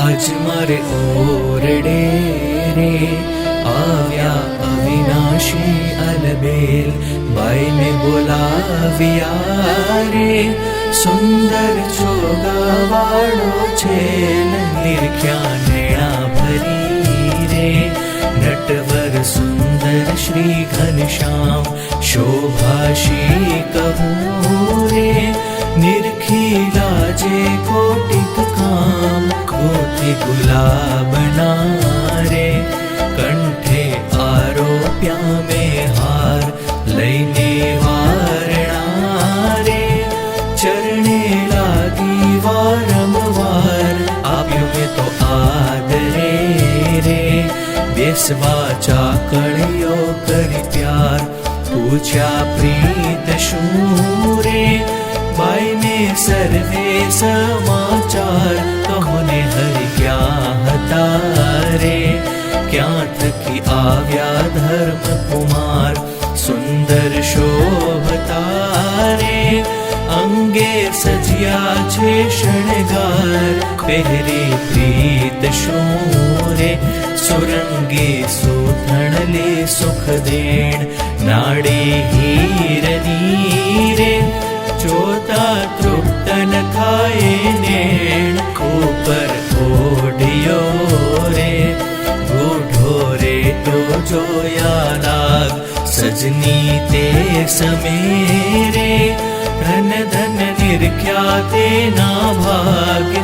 આજ મારે ઓરડે રે આવ્યા અવિનાશી અલબેલ બાઈને બોલાવ્યા રે સુંદર ચોગાવાળો છે નિર્ખ્યા નેણા ભરી રે નટવર સુંદર શ્રી ઘનશ્યામ શોભાશી કહું રે કોથી ગુલાબના રે કંઠે આરોપ્યા મેં હાર લઈને વારણા ચરણે લાગી વારંવાર. આપ્યો મેં તો આદરે રે, બેસવા ચાકળીઓ કરી પ્યાર. પૂછ્યા પ્રીત શું રે, બાઈને સર્વે સમાચાર કહોને હરિ થકી આવ્યા ધર્મ કુમાર સુંદર શોભતા રે અંગે સજ્યા છે શણગાર પહેરી પ્રીત શોરે સુરંગે સુથણ લે સુખ દેણ નાડે હીરની नीते समेरे धन धन निर्ख्याते नाभाग्य।